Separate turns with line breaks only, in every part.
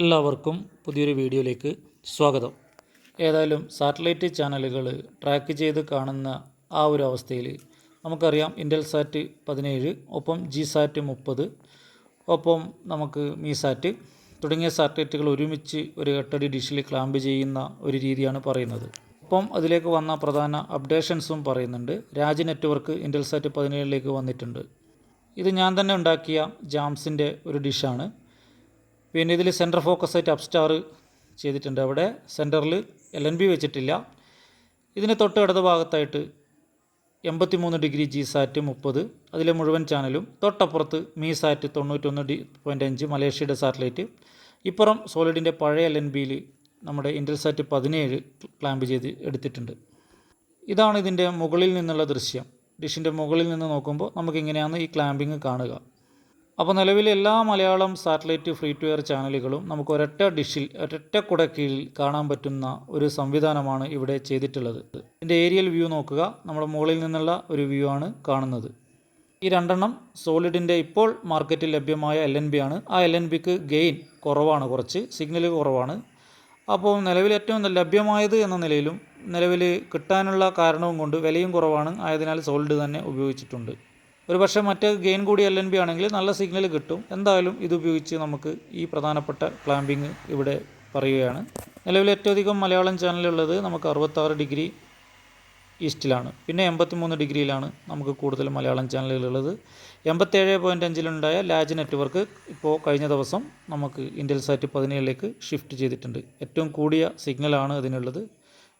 എല്ലാവർക്കും പുതിയൊരു വീഡിയോയിലേക്ക് സ്വാഗതം. ഏതായാലും സാറ്റലൈറ്റ് ചാനലുകൾ ട്രാക്ക് ചെയ്ത് കാണുന്ന ആ ഒരു അവസ്ഥയിൽ നമുക്കറിയാം ഇന്റൽ സാറ്റ് പതിനേഴ് ഒപ്പം ജി സാറ്റ് മുപ്പത് ഒപ്പം നമുക്ക് മീസാറ്റ് തുടങ്ങിയ സാറ്റലൈറ്റുകൾ ഒരുമിച്ച് ഒരു എട്ടടി ഡിഷിൽ ക്ലാമ്പ് ചെയ്യുന്ന ഒരു രീതിയാണ് പറയുന്നത്. ഒപ്പം അതിലേക്ക് വന്ന പ്രധാന അപ്ഡേഷൻസും പറയുന്നുണ്ട്. രാജ് നെറ്റ്വർക്ക് ഇന്റൽ സാറ്റ് പതിനേഴിലേക്ക് വന്നിട്ടുണ്ട്. ഇത് ഞാൻ തന്നെ ഉണ്ടാക്കിയ ജാംസിന്റെ ഒരു ഡിഷാണ്. പിന്നെ ഇതിൽ സെന്റർ ഫോക്കസ് ആയിട്ട് അപ്സ്റ്റാർ ചെയ്തിട്ടുണ്ട്. അവിടെ സെന്ററിൽ എൽ എൻ ബി വെച്ചിട്ടില്ല. ഇതിന് തൊട്ട് ഇടത് ഭാഗത്തായിട്ട് എൺപത്തി മൂന്ന് ഡിഗ്രി ജി സാറ്റ് മുപ്പത്. അതിലെ മുഴുവൻ ചാനലും തൊട്ടപ്പുറത്ത് മീ സാറ്റ് തൊണ്ണൂറ്റൊന്ന് ഡി പോയിന്റ് അഞ്ച് മലേഷ്യയുടെ സാറ്റലൈറ്റ് ഇപ്പുറം സോളിഡിന്റെ പഴയ എൽ എൻ ബിയിൽ നമ്മുടെ ഇൻഡൽ സാറ്റ് പതിനേഴ് ക്ലാമ്പ് ചെയ്ത് എടുത്തിട്ടുണ്ട്. ഇതാണ് ഇതിന്റെ മുകളിൽ നിന്നുള്ള ദൃശ്യം. ഡിഷിന്റെ മുകളിൽ നിന്ന് നോക്കുമ്പോൾ നമുക്ക് നമുക്കിങ്ങനെയാണ് ഈ ക്ലാമ്പിങ് കാണുക. അപ്പോൾ നിലവിൽ എല്ലാ Malayalam satellite free to air ചാനലുകളും നമുക്ക് ഒരൊറ്റ ഡിഷിൽ ഒരൊറ്റ കുട കീഴിൽ കാണാൻ പറ്റുന്ന ഒരു സംവിധാനമാണ് ഇവിടെ ചെയ്തിട്ടുള്ളത്. ഇതിന്റെ ഏരിയൽ വ്യൂ നോക്കുക. നമ്മുടെ മുകളിൽ നിന്നുള്ള ഒരു വ്യൂ ആണ് കാണുന്നത്. ഈ രണ്ടെണ്ണം സോളിഡിന്റെ ഇപ്പോൾ മാർക്കറ്റിൽ ലഭ്യമായ എൽ എൻ ബി ആണ്. ആ എൽ എൻ ബിക്ക് ഗെയിൻ കുറവാണ് കുറച്ച് സിഗ്നൽ കുറവാണ്. അപ്പോൾ നിലവിൽ ഏറ്റവും ലഭ്യമായത് എന്ന നിലയിലും നിലവിൽ കിട്ടാനുള്ള കാരണവും കൊണ്ട് വിലയും കുറവാണ്. ആയതിനാൽ സോളിഡ് തന്നെ ഉപയോഗിച്ചിട്ടുണ്ട്. ഒരു പക്ഷേ മറ്റ് ഗെയിൻ കൂടി എൽ എൻ ബി ആണെങ്കിൽ നല്ല സിഗ്നൽ കിട്ടും. എന്തായാലും ഇതുപയോഗിച്ച് നമുക്ക് ഈ പ്രധാനപ്പെട്ട ക്ലാമ്പിങ് ഇവിടെ പറയുകയാണ്. നിലവിൽ ഏറ്റവും അധികം മലയാളം ചാനലുള്ളത് നമുക്ക് അറുപത്താറ് ഡിഗ്രി ഈസ്റ്റിലാണ്. പിന്നെ എൺപത്തി മൂന്ന് ഡിഗ്രിയിലാണ് നമുക്ക് കൂടുതൽ മലയാളം ചാനലുകളുള്ളത് എൺപത്തേഴ് പോയിന്റ് അഞ്ചിലുണ്ടായ ലാജ് നെറ്റ്വർക്ക് ഇപ്പോൾ കഴിഞ്ഞ ദിവസം നമുക്ക് ഇൻഡൽ സാറ്റ് പതിനേഴിലേക്ക് ഷിഫ്റ്റ് ചെയ്തിട്ടുണ്ട്. ഏറ്റവും കൂടിയ സിഗ്നലാണ് അതിനുള്ളത്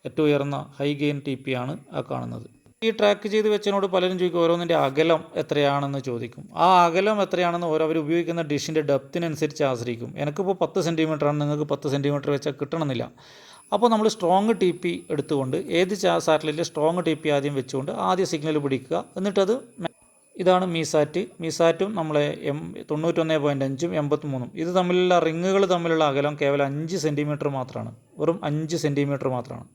ഏറ്റവും ഉയർന്ന ഹൈ ഗെയിൻ ടി പി ആണ് ആ കാണുന്നത്. ഈ ട്രാക്ക് ചെയ്ത് വെച്ചതിനോട് പലരും ചോദിക്കും ഓരോന്നിന്റെ അകലം എത്രയാണെന്ന് ചോദിക്കും. ആ അകലം എത്രയാണെന്ന് ഓരോ അവർ ഉപയോഗിക്കുന്ന ഡിഷിന്റെ ഡെപ്തിനനുസരിച്ച് ആശ്രയിക്കും. എനിക്കിപ്പോൾ പത്ത് സെന്റിമീറ്ററാണ് നിങ്ങൾക്ക് പത്ത് സെന്റിമീറ്റർ വെച്ചാൽ കിട്ടണമെന്നില്ല. അപ്പോൾ നമ്മൾ സ്ട്രോങ് ടി പി എടുത്തുകൊണ്ട് ഏത് സാറ്റലൈറ്റിൽ സ്ട്രോങ് ടി പി ആദ്യം വെച്ചുകൊണ്ട് ആദ്യം സിഗ്നൽ പിടിക്കുക. എന്നിട്ടത് ഇതാണ് മീസാറ്റ് മീസാറ്റും നമ്മളെ എം തൊണ്ണൂറ്റൊന്ന് പോയിന്റ് അഞ്ചും എൺപത്തി മൂന്നും ഇത് തമ്മിലുള്ള റിങ്ങുകൾ തമ്മിലുള്ള അകലം കേവലം അഞ്ച് സെന്റിമീറ്റർ മാത്രമാണ് വെറും അഞ്ച് സെന്റിമീറ്റർ മാത്രമാണ്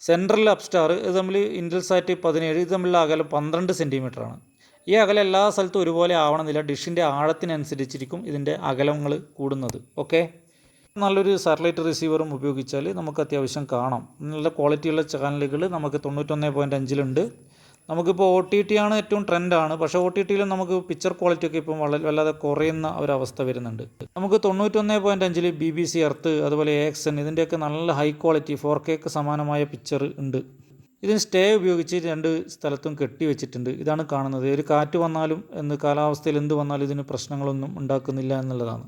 സെൻട്രൽ അപ്സ്റ്റാർ ഇത് തമ്മിൽ ഇൻഡൽസാറ്റ് പതിനേഴ് ഇത് തമ്മിലുള്ള അകലം പന്ത്രണ്ട് സെന്റിമീറ്ററാണ് ഈ അകലം എല്ലാ സ്ഥലത്തും ഒരുപോലെ ആവണമെന്നില്ല. ഡിഷിന്റെ ആഴത്തിനനുസരിച്ചിരിക്കും ഇതിന്റെ അകലങ്ങൾ കൂടുന്നത്. ഓക്കെ നല്ലൊരു സാറ്റലൈറ്റ് റിസീവറും ഉപയോഗിച്ചാൽ നമുക്ക് അത്യാവശ്യം കാണാം. നല്ല ക്വാളിറ്റിയുള്ള ചാനലുകൾ നമുക്ക് തൊണ്ണൂറ്റൊന്ന് പോയിന്റ് അഞ്ചിലുണ്ട്. നമുക്കിപ്പോൾ ഒ ടി ടി ആണ് ഏറ്റവും ട്രെൻഡാണ് പക്ഷേ ഒ ടി ടിയിലും നമുക്ക് പിക്ചർ ക്വാളിറ്റി ഒക്കെ ഇപ്പം വളരെ വല്ലാതെ കുറയുന്ന ഒരവസ്ഥ വരുന്നുണ്ട്. നമുക്ക് തൊണ്ണൂറ്റൊന്ന് പോയിന്റ് അഞ്ചിൽ ബി ബി സി എർത്ത് അതുപോലെ എ എക്സ് എൻ ഇതിന്റെയൊക്കെ നല്ല ഹൈ ക്വാളിറ്റി ഫോർ കെക്ക് സമാനമായ പിക്ചർ ഉണ്ട്. ഇതിന് സ്റ്റേ ഉപയോഗിച്ച് രണ്ട് സ്ഥലത്തും കെട്ടി വെച്ചിട്ടുണ്ട്. ഇതാണ് കാണുന്നത്. ഒരു കാറ്റ് വന്നാലും എന്ത് കാലാവസ്ഥയിൽ എന്ത് വന്നാലും ഇതിന് പ്രശ്നങ്ങളൊന്നും ഉണ്ടാക്കുന്നില്ല എന്നുള്ളതാണ്.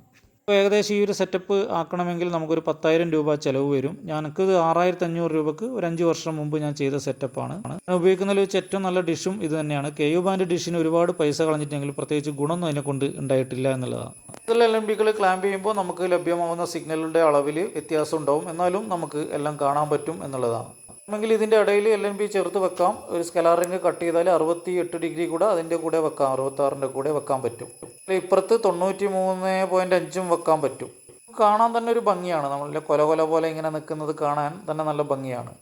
അപ്പോൾ ഏകദേശം ഈ ഒരു സെറ്റപ്പ് ആക്കണമെങ്കിൽ നമുക്കൊരു പത്തായിരം രൂപ ചിലവ് വരും. ഞങ്ങൾക്കിത് ആറായിരത്തി അഞ്ഞൂറ് രൂപക്ക് ഒരു അഞ്ച് വർഷം മുമ്പ് ഞാൻ ചെയ്ത സെറ്റപ്പാണ് ഞാൻ ഉപയോഗിക്കുന്നതിൽ വെച്ച് ഏറ്റവും നല്ല ഡിഷും ഇത് തന്നെയാണ്. കെ യു ബാൻഡ് ഡിഷിന് ഒരുപാട് പൈസ കളഞ്ഞിട്ടെങ്കിൽ പ്രത്യേകിച്ച് ഗുണമൊന്നും അതിനെ കൊണ്ട് ഉണ്ടായിട്ടില്ല എന്നുള്ളതാണ്. ഇതിൽ എൽ എം ബികൾ ക്ലാമ്പ് ചെയ്യുമ്പോൾ നമുക്ക് ലഭ്യമാവുന്ന സിഗ്നലിന്റെ അളവിൽ വ്യത്യാസം ഉണ്ടാവും. എന്നാലും നമുക്ക് എല്ലാം കാണാൻ പറ്റും എന്നുള്ളതാണ്. അല്ലെങ്കിൽ ഇതിന്റെ ഇടയിൽ എൽ എൻ ബി ചേർത്ത് വെക്കാം. ഒരു സ്കലാറിങ് കട്ട് ചെയ്താൽ അറുപത്തി എട്ട് ഡിഗ്രി കൂടെ അതിന്റെ കൂടെ വെക്കാം. അറുപത്താറിന്റെ കൂടെ വെക്കാൻ പറ്റും. ഇപ്പുറത്ത് തൊണ്ണൂറ്റി മൂന്ന് പോയിന്റ് അഞ്ചും വെക്കാൻ പറ്റും. കാണാൻ തന്നെ ഒരു ഭംഗിയാണ്. നമ്മളിലെ കൊല കൊല പോലെ ഇങ്ങനെ നിൽക്കുന്നത് കാണാൻ തന്നെ നല്ല ഭംഗിയാണ്.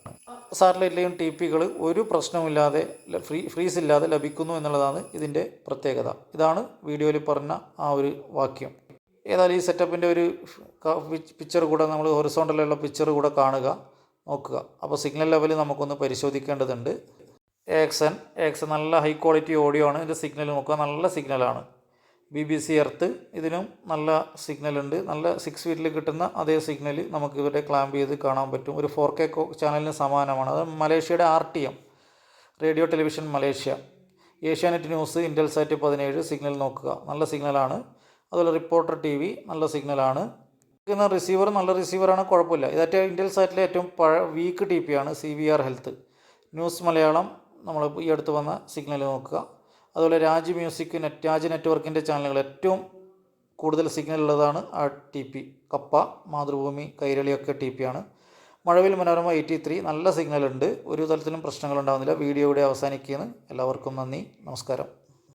സാറ്റലൈറ്റിലെയും ടി പികൾ ഒരു പ്രശ്നമില്ലാതെ ഫ്രീ ഫ്രീസ് ഇല്ലാതെ ലഭിക്കുന്നു എന്നുള്ളതാണ് ഇതിന്റെ പ്രത്യേകത. ഇതാണ് വീഡിയോയിൽ പറഞ്ഞ ആ ഒരു വാക്യം. ഏതായാലും ഈ സെറ്റപ്പിന്റെ ഒരു പിക്ചർ കൂടെ നമ്മൾ ഹൊറിസോണ്ടലുള്ള പിക്ചർ കൂടെ കാണുക നോക്കുക. അപ്പോൾ സിഗ്നൽ ലെവൽ നമുക്കൊന്ന് പരിശോധിക്കേണ്ടതുണ്ട്. എക്സൻ എക്സൻ നല്ല ഹൈ ക്വാളിറ്റി ഓഡിയോ ആണ്. ഇതിന്റെ സിഗ്നൽ നോക്കുക. നല്ല സിഗ്നലാണ് ബി ബി സി എർത്ത് ഇതിനും നല്ല സിഗ്നൽ ഉണ്ട്. നല്ല സിക്സ് ഫീറ്റിൽ കിട്ടുന്ന അതേ സിഗ്നൽ നമുക്ക് ഇവിടെ ക്ലാമ്പ് ചെയ്ത് കാണാൻ പറ്റും. ഒരു ഫോർ കെ ചാനലിന് സമാനമാണ്. അത് മലേഷ്യയുടെ R T M radio television Malaysia Asianet news Intelsat പതിനേഴ് സിഗ്നൽ നോക്കുക. നല്ല സിഗ്നലാണ് അതുപോലെ റിപ്പോർട്ടർ ടി വി നല്ല സിഗ്നലാണ് കിട്ടുന്ന റിസീവർ നല്ല റിസീവറാണ് കുഴപ്പമില്ല. ഇതേറ്റവും ഇന്ത്യൻ സാറ്റിലെ ഏറ്റവും പഴ വീക്ക് ടി പി ആണ് C V R health news Malayalam നമ്മൾ ഈ അടുത്ത് വന്ന സിഗ്നൽ നോക്കുക. അതുപോലെ രാജ് മ്യൂസിക് നെറ്റ് രാജ് നെറ്റ്വർക്കിന്റെ ചാനലുകൾ ഏറ്റവും കൂടുതൽ സിഗ്നൽ ഉള്ളതാണ് ആ ടി പി. കപ്പ മാതൃഭൂമി കൈരളിയൊക്കെ ടി പി ആണ്. മഴവിൽ മനോരമ എയ്റ്റി ത്രീ നല്ല സിഗ്നൽ ഉണ്ട് ഒരു തരത്തിലും പ്രശ്നങ്ങളുണ്ടാകുന്നില്ല വീഡിയോ ഇവിടെ അവസാനിക്കുകയാണ്. എല്ലാവർക്കും നന്ദി. നമസ്കാരം.